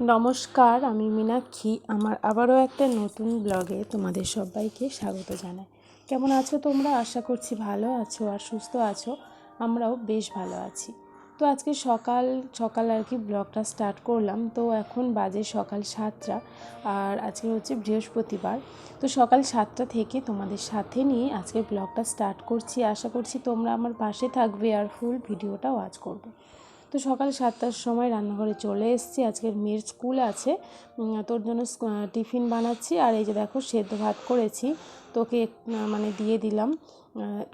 নমস্কার, আমি মীনাক্ষী। আমার আবারও একটা নতুন ব্লগে তোমাদের সবাইকে স্বাগত জানাই। কেমন আছো তোমরা? আশা করছি ভালো আছো আর সুস্থ আছো। আমরাও বেশ ভালো আছি। তো আজকে সকাল সকাল আর কি ব্লগটা স্টার্ট করলাম। তো এখন বাজে সকাল সাতটা আর আজকে হচ্ছে বৃহস্পতিবার। তো সকাল সাতটা থেকে তোমাদের সাথে নিয়ে আজকে ব্লগটা স্টার্ট করছি। আশা করছি তোমরা আমার পাশে থাকবে আর ফুল ভিডিওটা ওয়াচ করবে। তো সকাল সাতটার সময় রান্নাঘরে চলে এসেছি। আজকের মেয়ের স্কুল আছে। তোর জন্য টিফিন বানাচ্ছি। আর এই যে দেখো, সেদ্ধ ভাত করেছি। তোকে মানে দিয়ে দিলাম।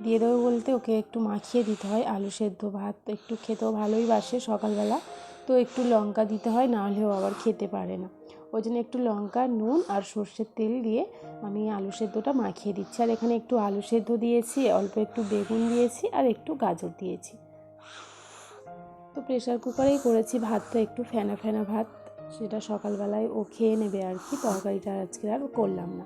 দিয়ে দেবো বলতে ওকে একটু মাখিয়ে দিতে হয়। আলু সেদ্ধ ভাত একটু খেতেও ভালোই বাসে সকালবেলা। তো একটু লঙ্কা দিতে হয়, না হলেও আবার খেতে পারে না। ওই জন্য একটু লঙ্কা, নুন আর সর্ষের তেল দিয়ে আমি আলু সেদ্ধটা মাখিয়ে দিচ্ছি। আর এখানে একটু আলু সেদ্ধ দিয়েছি, অল্প একটু বেগুন দিয়েছি আর একটু গাজর দিয়েছি। তো প্রেশার কুকারেই করেছি ভাতটা একটু ফেনা ফেনা ভাত। সেটা সকালবেলায় ও খেয়ে নেবে আর কি, তরকারিটা আজকে আর করলাম না।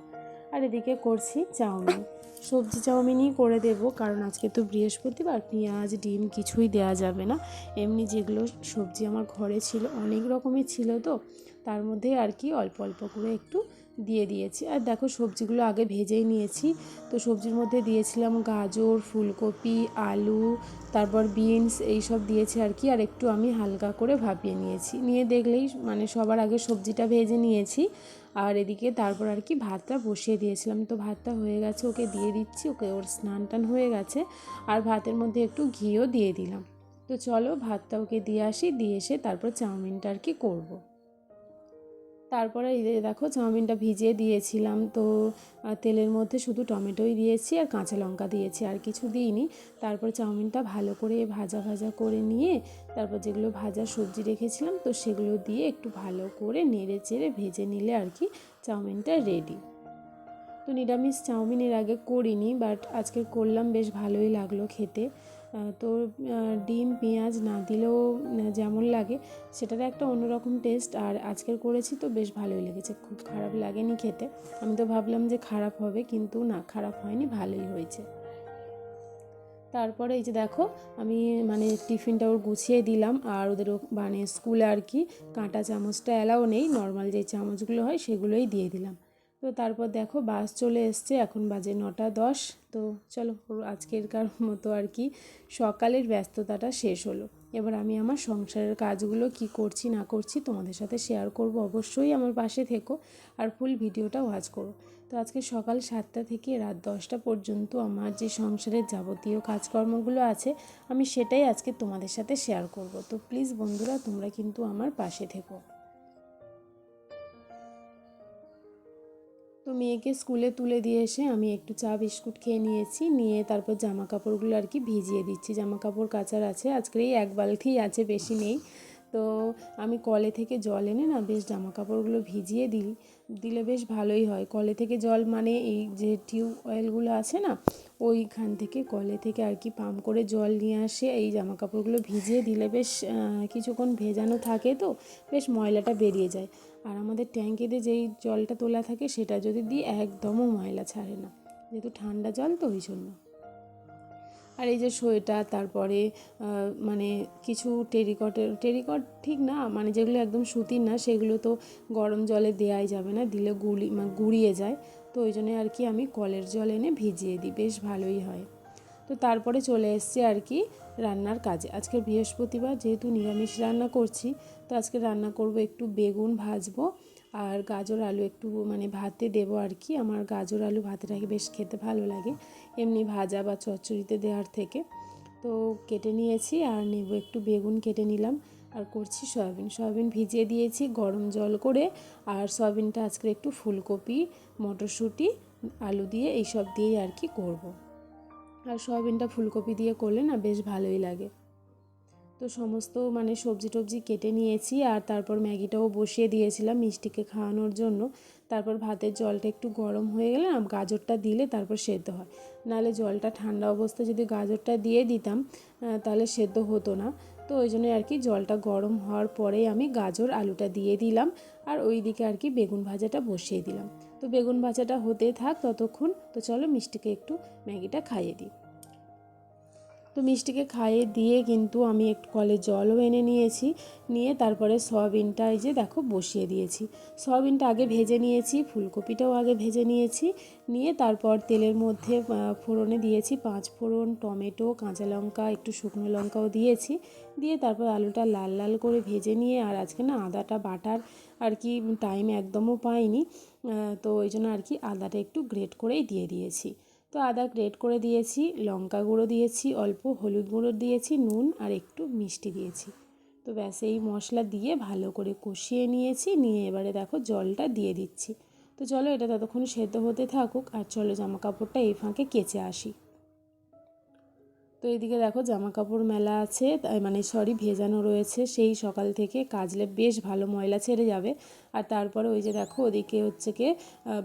আর এদিকে করছি চাউমিন। সবজি চাউমিনই করে দেব, কারণ আজকে তো বৃহস্পতিবার, পেঁয়াজ, ডিম কিছুই দেওয়া যাবে না। এমনি যেগুলো সবজি আমার ঘরে ছিল, অনেক রকমের ছিল তো, তার মধ্যে আর কি অল্প অল্প করে একটু দিয়ে দিয়েছি। আর দেখো সবজিগুলো আগে ভেজেই নিয়েছি। তো সবজির মধ্যে দিয়েছিলাম গাজর, ফুলকপি, আলু, তারপর বিনস এইসব দিয়েছি আর কি। আর একটু আমি হালকা করে ভাপিয়ে নিয়েছি। নিয়ে দেখলেই মানে সবার আগে সবজিটা ভেজে নিয়েছি। আর এদিকে তারপর আর কি ভাতটা বসিয়ে দিয়েছিলাম। তো ভাতটা হয়ে গেছে, ওকে দিয়ে দিচ্ছি। ওকে ওর স্নান টান হয়ে গেছে। আর ভাতের মধ্যে একটু ঘিও দিয়ে দিলাম। তো চলো ভাতটা ওকে দিয়ে আসি। দিয়ে এসে তারপর চাউমিনটা আর কি করব। তারপরে এই দেখো চাউমিনটা ভিজিয়ে দিয়েছিলাম, তো তেলের মধ্যে শুধু টমেটোই দিয়েছি আর কাঁচা লঙ্কা দিয়েছি, আর কিছু দিইনি। তারপর চাউমিনটা ভালো করে ভাজা ভাজা করে নিয়ে, তারপর যেগুলো ভাজা সবজি রেখেছিলাম, তো সেগুলো দিয়ে একটু ভালো করে নেড়ে চেড়ে ভেজে নিলে আর কি চাউমিনটা রেডি তো নিরামিষ চাউমিনের আগে করিনি বাট আজকে করলাম, বেশ ভালোই লাগল খেতে। তো ডিম, পেঁয়াজ না দিলেও যেমন লাগে সেটার একটা অন্যরকম টেস্ট আর আজকের করেছি তো বেশ ভালোই লেগেছে। খুব খারাপ লাগেনি খেতে। আমি তো ভাবলাম যে খারাপ হবে, কিন্তু না, খারাপ হয়নি, ভালোই হয়েছে। তারপরে এই যে দেখো, আমি মানে টিফিনটা ওর গুছিয়ে দিলাম। আর ওদের মানে স্কুলে আর কি কাঁটা চামচটা এলাও নেই। নর্মাল যে চামচগুলো হয়, সেগুলোই দিয়ে দিলাম। তো তারপর দেখো বাস চলে এসছে, এখন বাজে নটা দশ। তো চলো আজকেরকার মতো আর কি, সকালের ব্যস্ততাটা শেষ হলো। এবার আমি আমার সংসারের কাজগুলো কি করছি না করছি তোমাদের সাথে শেয়ার করব, অবশ্যই আমার পাশে থেকো আর ফুল ভিডিওটা ওয়াচ করো। তো আজকে সকাল সাতটা থেকে রাত দশটা পর্যন্ত আমার যে সংসারের যাবতীয় কাজকর্মগুলো আছে, আমি সেটাই আজকে তোমাদের সাথে শেয়ার করব। তো প্লিজ বন্ধুরা, তোমরা কিন্তু আমার পাশে থেকো। তো মেয়েকে স্কুলে তুলে দিয়ে এসে আমি একটু চা, বিস্কুট খেয়ে নিয়েছি। নিয়ে তারপর জামা কাপড়গুলো আর কি ভিজিয়ে দিচ্ছি। জামা কাপড় কাচার আছে। আজকের এই এক বালতিই আছে, বেশি নেই। তো আমি কলে থেকে জল এনে না বেশ জামা কাপড়গুলো ভিজিয়ে দিই। দিলে বেশ ভালোই হয়। কলে থেকে জল মানে এই যে টিউব অয়েলগুলো আছে না, ওইখান থেকে কলে থেকে আর কি পাম্প করে জল নিয়ে আসে। এই জামা কাপড়গুলো ভিজিয়ে দিলে বেশ কিছুক্ষণ ভেজানো থাকে তো, বেশ ময়লাটা বেরিয়ে যায়। আর আমাদের ট্যাঙ্কিতে যেই জলটা তোলা থাকে সেটা যদি দিই, একদমও ময়লা ছাড়ে না। যেহেতু ঠান্ডা জল তো ওই জন্য। আর এই যে সোয়েটার, তারপরে মানে কিছু টেরিকটের টেরিকট ঠিক না মানে যেগুলো একদম সুতির না, সেগুলো তো গরম জলে দেওয়াই যাবে না, দিলে গুলি মানে গুড়িয়ে যায়। তো ওই জন্যে আর কি আমি কলের জল এনে ভিজিয়ে দিই, বেশ ভালোই হয়। তো তারপরে চলে এসছে আর কি রান্নার কাজে। আজকে বৃহস্পতিবার, যেহেতু নিরামিষ রান্না করছি, তো আজকে রান্না করব একটু বেগুন ভাজবো আর গাজর আলু একটু মানে ভাতে দেবো আর কি। আমার গাজর আলু ভাতেটাকে বেশ খেতে ভালো লাগে। এমনি ভাজা বা চচ্চড়িতে দেওয়ার থেকে। তো কেটে নিয়েছি আর নেব একটু বেগুন কেটে নিলাম। আর করছি সয়াবিন। সয়াবিন ভিজিয়ে দিয়েছি গরম জল করে। আর সয়াবিনটা আজকে একটু ফুলকপি, মটরশুঁটি, আলু দিয়ে এইসব দিয়েই আর কি করব। আর সয়াবিনটা ফুলকপি দিয়ে করলে না বেশ ভালোই লাগে। তো সমস্ত মানে সবজি টবজি কেটে নিয়েছি আর তারপর ম্যাগিটাও বসিয়ে দিয়েছিলাম মিষ্টিকে খাওয়ানোর জন্য। তারপর ভাতের জলটা একটু গরম হয়ে গেলে না গাজরটা দিলে তারপর সেদ্ধ হয়। নাহলে জলটা ঠান্ডা অবস্থায় যদি গাজরটা দিয়ে দিতাম তাহলে সেদ্ধ হতো না। তো ওই জন্য আর কি জলটা গরম হওয়ার পরেই আমি গাজর, আলুটা দিয়ে দিলাম আর ওই দিকে আর কি বেগুন ভাজাটা বসিয়ে দিলাম। তো বেগুন ভাজাটা হতে থাক ততক্ষণ। তো চলো মিষ্টিকে একটু ম্যাগিটা খাইয়ে দিই। তো মিষ্টিকে খাইয়ে দিয়ে কিন্তু আমি একটু কলে জলও এনে নিয়েছি, নিয়ে তারপরে সয়াবিনটা এই যে দেখো বসিয়ে দিয়েছি। সয়াবিনটা আগে ভেজে নিয়েছি, ফুলকপিটাও আগে ভেজে নিয়েছি, নিয়ে তারপর তেলের মধ্যে ফোড়নে দিয়েছি পাঁচ ফোড়ন, টমেটো, কাঁচা লঙ্কা, একটু শুকনো লঙ্কাও দিয়েছি, দিয়ে তারপর আলুটা লাল লাল করে ভেজে নিয়ে আর আজকে না আদাটা বাটার আর কি টাইম একদমও পাইনি তো ওই জন্য আর কি আদাটা একটু গ্রেট করেই দিয়ে দিয়েছি। তো আদা গ্রেট করে দিয়েছি, লঙ্কা গুঁড়ো দিয়েছি, অল্প হলুদ গুঁড়ো দিয়েছি, নুন আর একটু মিষ্টি দিয়েছি। তো ব্যাস এই মশলা দিয়ে ভালো করে কষিয়ে নিয়েছি, নিয়ে এবারে দেখো জলটা দিয়ে দিচ্ছি। তো চলো এটা ততক্ষণ সেদ্ধ হতে থাকুক আর চলো জামা কাপড়টা এই ফাঁকে কেচে আসি। তো এইদিকে দেখো জামা কাপড় মেলা আছে, তাই মানে সরি ভেজানো রয়েছে। সেই সকাল থেকে কাজলে বেশ ভালো ময়লা ছেড়ে যাবে। আর তারপরে ওই যে দেখো ওদিকে হচ্ছে কি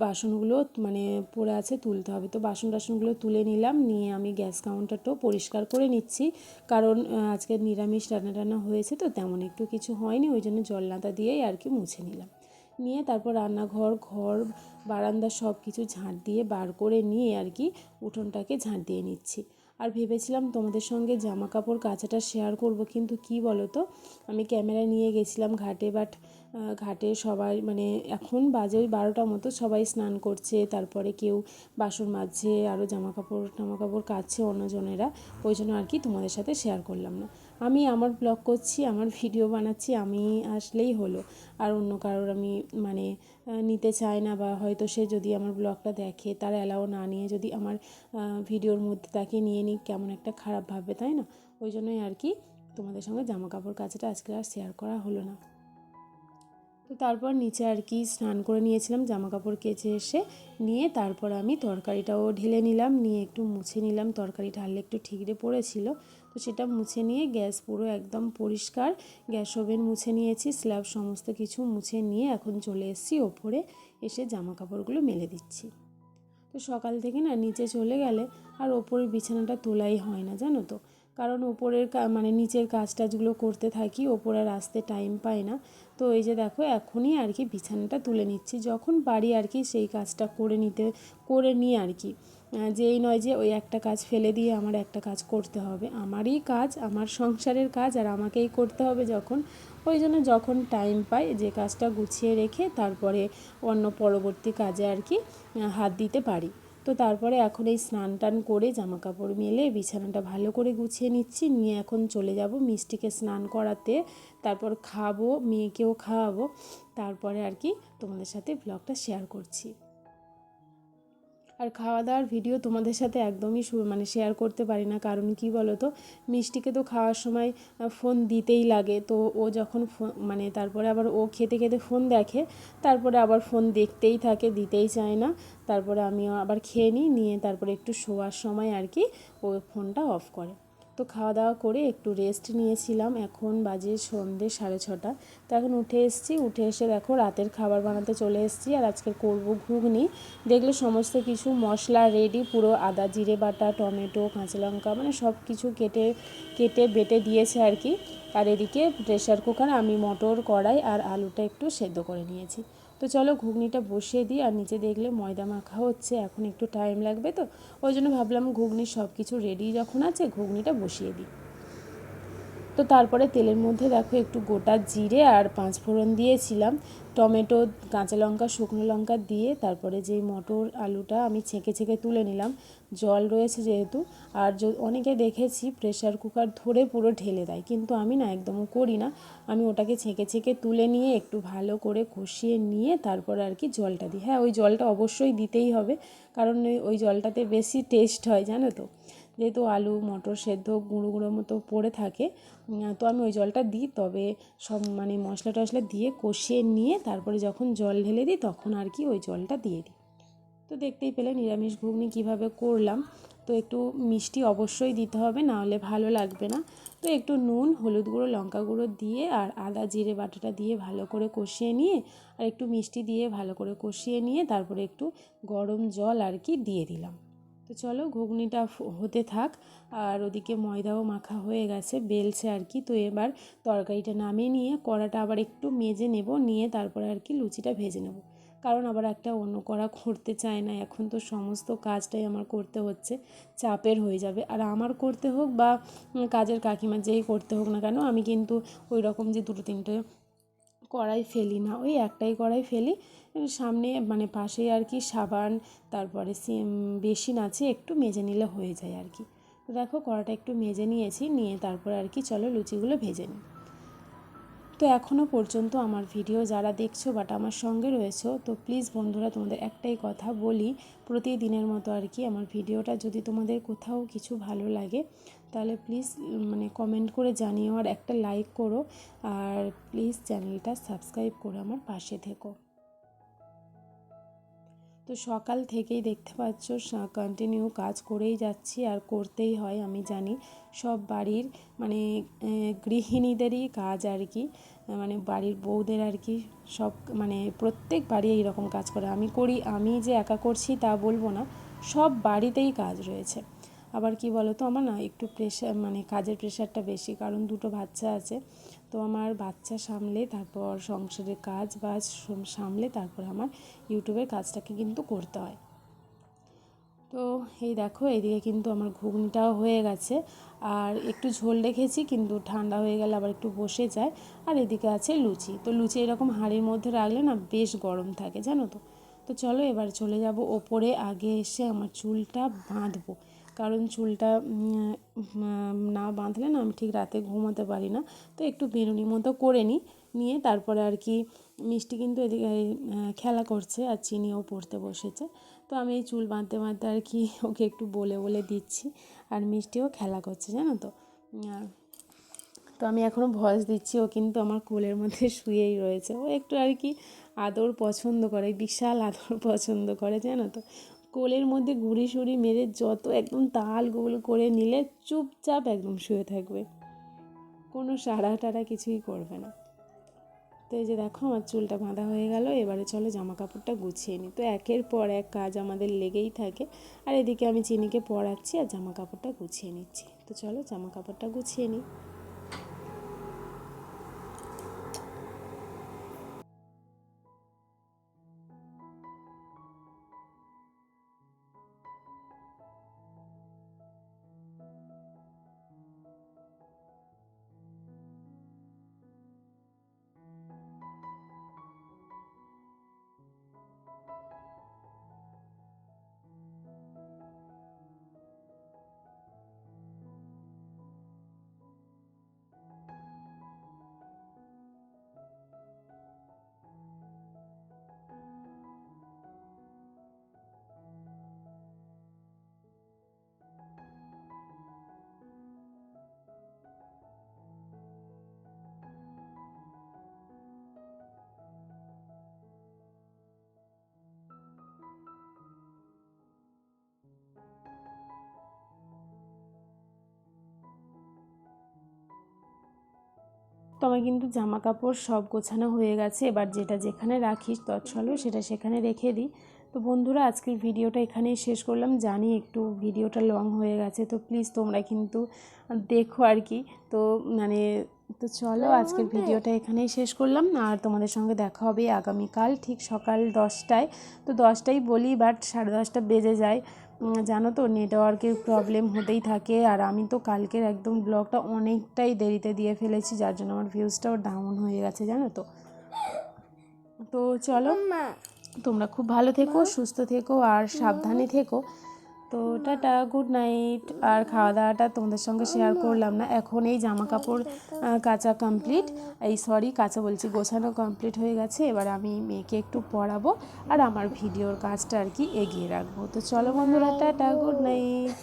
বাসনগুলো মানে পড়ে আছে তুলতে হবে। তো বাসন টাসনগুলো তুলে নিলাম, নিয়ে আমি গ্যাস কাউন্টারটাও পরিষ্কার করে নিচ্ছি। কারণ আজকে নিরামিষ রান্না টান্না হয়েছে তো তেমন একটু কিছু হয়নি, ওই জন্য জল নাতা দিয়েই আর কি মুছে নিলাম। নিয়ে তারপর রান্নাঘর, ঘর, বারান্দা সব কিছু ঝাঁট দিয়ে বার করে নিয়ে আর কি উঠোনটাকে ঝাঁট দিয়ে নিচ্ছি। আর ভেবেছিলাম তোমাদের সঙ্গে জামা কাপড় কাচাটা শেয়ার করব, কিন্তু কি বলো তো আমি ক্যামেরা নিয়ে গেছিলাম ঘাটে বাট ঘাটে সবাই মানে এখন বাজে ওই বারোটা মতো সবাই স্নান করছে, তারপরে কেউ বাসন মাজছে আরও জামা কাপড় টামা কাপড় কাচ্ছে অন্যজনেরা, ওই জন্য আর কি তোমাদের সাথে শেয়ার করলাম না। আমি আমার ব্লগ করছি, আমার ভিডিও বানাচ্ছি, আমি আসলেই হলো। আর অন্য কারোর আমি মানে নিতে চাই না বা হয়তো সে যদি আমার ব্লগটা দেখে, তার অ্যালাও না নিয়ে যদি আমার ভিডিওর মধ্যে তাকে নিয়ে নিই কেমন একটা খারাপ ভাববে, তাই না? ওই জন্যই আর কি তোমাদের সঙ্গে জামা কাপড় কাচাটা আজকে আর শেয়ার করা হলো না। তো তারপর নিচে আর কি স্নান করে নিয়েছিলাম জামা কাপড় কেচে এসে নিয়ে তারপর আমি তরকারিটাও ঢেলে নিলাম, নিয়ে একটু মুছে নিলাম। তরকারি ঢাললে একটু ঠিকরে পড়েছিল তো সেটা মুছে নিয়ে গ্যাস পুরো একদম পরিষ্কার। গ্যাস ওভেন মুছে নিয়েছি, স্ল্যাব সমস্ত কিছু মুছে নিয়ে এখন চলে এসেছি, ওপরে এসে জামা কাপড়গুলো মেলে দিচ্ছি। তো সকাল থেকে না নিচে চলে গেলে আর ওপরের বিছানাটা তোলাই হয় না, জানো তো। কারণ ওপরের মানে নিচের কাজ টাজগুলো করতে থাকি, ওপরে আসতে টাইম পাই না। তো এই যে দেখো, এখনই আর কি বিছানাটা তুলে নিচ্ছি। যখন পারি আর কি সেই কাজটা করে নিতে, করে নিই আর কি। যে এই নয় যে ওই একটা কাজ ফেলে দিয়ে আমার একটা কাজ করতে হবে। আমারই কাজ, আমার সংসারের কাজ আর আমাকেই করতে হবে যখন। ওই জন্য যখন টাইম পাই যে কাজটা গুছিয়ে রেখে তারপরে অন্য পরবর্তী কাজে আর কি হাত দিতে পারি। তো তারপরে এখন এই স্নান টান করে জামা কাপড় মেলে বিছানাটা ভালো করে গুছিয়ে নিচ্ছি। নিয়ে এখন চলে যাব মিষ্টিকে স্নান করাতে। তারপর খাব, মেয়েকেও খাওয়াবো। তারপরে আর কি তোমাদের সাথে ব্লগটা শেয়ার করছি। আর খাওয়া দাওয়ার ভিডিও তোমাদের সাথে একদমই মানে শেয়ার করতে পারি না। কারণ কি বলো তো মিষ্টিকে তো খাওয়ার সময় ফোন দিতেই লাগে। তো ও যখন মানে তারপরে আবার ও খেতে খেতে ফোন দেখে, তারপরে আবার ফোন দেখতেই থাকে, দিতেই চায় না। তারপরে আমি আবার খেয়ে নিই, নিয়ে তারপরে একটু শোয়ার সময় আর কি ও ফোনটা অফ করে। তো খাওয়া দাওয়া করে একটু রেস্ট নিয়েছিলাম। এখন বাজে সন্ধে সাড়ে ছটা। তো এখন উঠে এসেছি। উঠে এসে দেখো রাতের খাবার বানাতে চলে এসেছি আর আজকে করব ঘুগনি। দেখলে সমস্ত কিছু মশলা রেডি পুরো আদা, জিরে বাটা, টমেটো, কাঁচা লঙ্কা মানে সব কিছু কেটে কেটে, বেটে দিয়েছে আর কি। আর এদিকে প্রেশার কুকার আমি মটর কড়াই আর আলুটা একটু সেদ্ধ করে নিয়েছি। তো চলো ঘুগনিটা বসিয়ে দিই, আর নিচে দেখলে ময়দা মাখা হচ্ছে, এখন একটু টাইম লাগবে তো। ওই জন্য ভাবলাম ঘুগনির সব কিছু রেডি যখন আছে, ঘুগনিটা বসিয়ে দিই। তো তারপরে তেলের মধ্যে দেখো একটু গোটা জিরে আর পাঁচ ফোড়ন দিয়েছিলাম, টমেটো, কাঁচা লঙ্কা, শুকনো লঙ্কা দিয়ে তারপরে যেই মটর আলুটা আমি ছেঁকে ছেঁকে তুলে নিলাম, জল রয়েছে যেহেতু, আর অনেকে দেখেছি প্রেশার কুকার ধরে পুরো ঢেলে দেয়, কিন্তু আমি না একদমও করি না, আমি ওটাকে ছেঁকে ছেঁকে তুলে নিয়ে একটু ভালো করে কষিয়ে নিয়ে তারপরে আর কি জলটা দিই হ্যাঁ ওই জলটা অবশ্যই দিতেই হবে, কারণ ওই জলটাতে বেশি টেস্ট হয়, জানো তো। যেহেতু আলু, মটর সেদ্ধ, গুঁড়ো গুঁড়ো মতো পড়ে থাকে তো আমি ওই জলটা দিই, তবে সব মানে মশলা টশলা দিয়ে কষিয়ে নিয়ে তারপরে যখন জল ঢেলে দিই, তখন আর কি ওই জলটা দিয়ে দিই। তো দেখতেই পেলে নিরামিষ ঘুগনি কীভাবে করলাম। তো একটু মিষ্টি অবশ্যই দিতে হবে, না হলে ভালো লাগবে না। তো একটু নুন, হলুদ গুঁড়ো, লঙ্কা গুঁড়ো দিয়ে আর আদা, জিরে বাটাটা দিয়ে ভালো করে কষিয়ে নিয়ে আর একটু মিষ্টি দিয়ে ভালো করে কষিয়ে নিয়ে তারপরে একটু গরম জল আর কি দিয়ে দিলাম। তো চলো ঘুগনিটা হতে থাক। আর ওদিকে ময়দাও মাখা হয়ে গেছে, বেলছে আর কি। তো এবার তরকারিটা নামিয়ে নিয়ে কড়াটা আবার একটু মেজে নেব, নিয়ে তারপরে আর কি লুচিটা ভেজে নেব। কারণ আবার একটা অন্য করা করতে চায় না, এখন তো সমস্ত কাজটাই আমার করতে হচ্ছে, চাপের হয়ে যাবে। আর আমার করতে হোক বা কাজের কাকিমা যেই করতে হোক না কেন, আমি কিন্তু ওই রকম যে দুটো তিনটে কড়াই ফেলি না, ওই একটাই কড়াই ফেলি। সামনে মানে পাশেই আর কি সাবান, তারপরে বেসিন আছে, একটু মেজে নিলে হয়ে যায় আর কি। তো দেখো কড়াটা একটু মেজে নিয়েছি, নিয়ে তারপরে আর কি চলো লুচিগুলো ভেজে নিই। তো এখনও পর্যন্ত আমার ভিডিও যারা দেখছ বাট আমার সঙ্গে রয়েছো, তো প্লিজ বন্ধুরা তোমাদের একটাই কথা বলি, প্রতিদিনের মতো আর কি আমার ভিডিওটা যদি তোমাদের কোথাও কিছু ভালো লাগে তাহলে প্লিজ মানে কমেন্ট করে জানিও আর একটা লাইক করো আর প্লিজ চ্যানেলটা সাবস্ক্রাইব করে আমার পাশে থেকো। তো সকাল থেকেই দেখতে পাচ্ছ কন্টিনিউ কাজ করেই যাচ্ছি আর করতেই হয় আমি জানি। সব বাড়ির মানে গৃহিণীদেরই কাজ আর কি মানে বাড়ির বউদের আর কি, সব মানে প্রত্যেক বাড়ি এইরকম কাজ করে। আমি করি, আমি যে একা করছি তা বলব না, সব বাড়িতেই কাজ রয়েছে। আবার কি বলো তো আমার না একটু প্রেশার মানে কাজের প্রেশারটা বেশি, কারণ দুটো বাচ্চা আছে। তো আমার বাচ্চা সামলে তারপর সংসারের কাজ সম- সামলে তারপর আমার ইউটিউবের কাজটাকে কিন্তু করতে হয়। তো এই দেখো এদিকে কিন্তু আমার ঘুগনিটাও হয়ে গেছে। আর একটু ঝোল রেখেছি, কিন্তু ঠান্ডা হয়ে গেলে আবার একটু বসে যায়। আর এদিকে আছে লুচি। তো লুচি এরকম হাঁড়ির মধ্যে রাখলে না বেশ গরম থাকে, জানো তো। তো চলো এবার চলে যাব ওপরে, আগে এসে আমার চুলটা বাঁধবো। কারণ চুলটা না বাঁধলে না আমি ঠিক রাতে ঘুমাতে পারি না। তো একটু বেরুনি মতো করে নিই নিয়ে তারপরে আর কি মিষ্টি কিন্তু এদিকে খেলা করছে আর চিনিও পড়তে বসেছে। তো আমি এই চুল বাঁধতে বাঁধতে আর কি ওকে একটু বলে বলে দিচ্ছি আর মিষ্টিও খেলা করছে, জানো তো? তো আমি এখনও ভয়েস দিচ্ছি, ও কিন্তু আমার কোলের মধ্যে শুয়েই রয়েছে। ও একটু আর কি আদর পছন্দ করে, বিশাল আদর পছন্দ করে, জানো তো? কোলের মধ্যে গুড়ি সুড়ি মেরে যত একদম তাল গোল করে নিলে চুপচাপ একদম শুয়ে থাকবে। কোনো সাড়া টাড়া কিছুই করবে না। তো এই যে দেখো, আমার চুলটা বাঁধা হয়ে গেল। এবারে চলো জামা কাপড়টা গুছিয়ে নিই। তো একের পর এক কাজ আমাদের লেগেই থাকে। আর এদিকে আমি চিনিকে পড়াচ্ছি আর জামা কাপড়টা গুছিয়ে নিচ্ছি। তো চলো জামা কাপড়টা গুছিয়ে নিই। তো আমার কিন্তু জামা কাপড় সব গোছানো হয়ে গেছে। এবার যেটা যেখানে রাখিস তৎসলো সেটা সেখানে রেখে দিই। তো বন্ধুরা আজকের ভিডিওটা এখানেই শেষ করলাম। জানি একটু ভিডিওটা লং হয়ে গেছে তো প্লিজ তোমরা কিন্তু দেখো আর কি। তো মানে তো চলো আজকের ভিডিওটা এখানেই শেষ করলাম। আর তোমাদের সঙ্গে দেখা হবে আগামীকাল ঠিক সকাল দশটায়। তো দশটাই বলি বাট সাড়ে দশটা বেজে যায়। জানো তো নেটওয়ার্কের প্রবলেম হতেই থাকে। আর আমি তো কালকের একদম ব্লগটা অনেকটাই দেরিতে দিয়ে ফেলেছি যার জন্য আমার ভিউজটাও ডাউন হয়ে গেছে জানো তো। তো চলো তোমরা খুব ভালো থেকো সুস্থ থেকো আর সাবধানে থেকো। তো টাটা গুড নাইট আর খাওয়া দাওয়াটা তোমাদের সঙ্গে শেয়ার করলাম না। এখন এই জামা কাপড় কাঁচা কমপ্লিট এই সরি কাঁচা বলছি, গোছানো কমপ্লিট হয়ে গেছে। এবার আমি মেয়েকে একটু পড়াবো আর আমার ভিডিওর কাজটা আর কি এগিয়ে রাখব। তো চলো বন্ধুরা, টাটা গুড নাইট